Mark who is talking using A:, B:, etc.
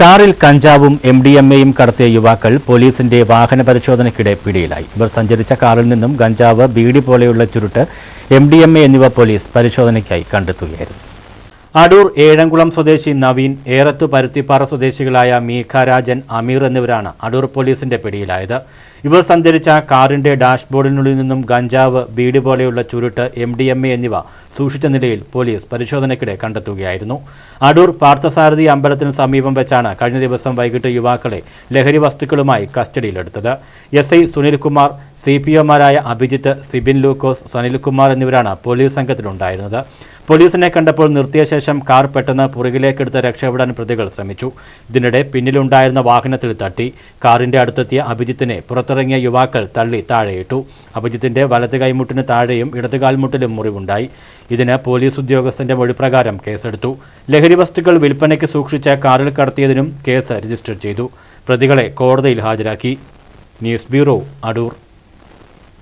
A: കാറിൽ കഞ്ചാവും M D M എയും കടത്തിയ യുവാക്കൾ പോലീസിന്റെ വാഹന പരിശോധനയ്ക്കിടെ പിടിയിലായി. ഇവർ സഞ്ചരിച്ച കാറിൽ നിന്നും കഞ്ചാവ് ബീഡി പോലെയുള്ള ചുരുട്ട് എം ഡി എം എ എന്നിവ പോലീസ് പരിശോധനയ്ക്കായി കണ്ടെത്തുകയായിരുന്നു. അടൂർ ഏഴംകുളം സ്വദേശി നവീൻ ഏറത്തു പരുത്തിപ്പാറ സ്വദേശികളായ മീഖാരാജൻ അമീർ എന്നിവരാണ് അടൂർ പോലീസിന്റെ പിടിയിലായത്. ഇവർ സഞ്ചരിച്ച കാറിന്റെ ഡാഷ്ബോർഡിനുള്ളിൽ നിന്നും ഗഞ്ചാവ് ബീഡി പോലെയുള്ള ചുരുട്ട് എം ഡി എം എ എന്നിവ സൂക്ഷിച്ച നിലയിൽ പോലീസ് പരിശോധനയ്ക്കിടെ കണ്ടെത്തുകയായിരുന്നു. അടൂർ പാർത്ഥസാരഥി അമ്പലത്തിന് സമീപം വെച്ചാണ് കഴിഞ്ഞ ദിവസം വൈകിട്ട് യുവാക്കളെ ലഹരി വസ്തുക്കളുമായി കസ്റ്റഡിയിലെടുത്തത്. S I Sunilkumar C P ഒമാരായ Abhijith Sibin Lukose Sanilkumar എന്നിവരാണ് പോലീസ് സംഘത്തിലുണ്ടായിരുന്നത്. പോലീസിനെ കണ്ടപ്പോൾ നിർത്തിയ ശേഷം കാർ പെട്ടെന്ന് പുറകിലേക്കെടുത്ത് രക്ഷപ്പെടാൻ പ്രതികൾ ശ്രമിച്ചു. ഇതിനിടെ പിന്നിലുണ്ടായിരുന്ന വാഹനത്തിൽ തട്ടി. കാറിന്റെ അടുത്തെത്തിയ അഭിജിത്തിനെ പുറത്തിറങ്ങിയ യുവാക്കൾ തള്ളി താഴെയിട്ടു. അഭിജിത്തിന്റെ വലത് കൈമുട്ടിന് താഴെയും ഇടത് കാൽമുട്ടിലും മുറിവുണ്ടായി. ഇതിന് പോലീസ് ഉദ്യോഗസ്ഥന്റെ മൊഴിപ്രകാരം കേസെടുത്തു. ലഹരി വസ്തുക്കൾ വിൽപ്പനയ്ക്ക് സൂക്ഷിച്ച കാറിൽ കടത്തിയതിനും കേസ് രജിസ്റ്റർ ചെയ്തു. പ്രതികളെ കോടതിയിൽ ഹാജരാക്കി. News bureau Adoor.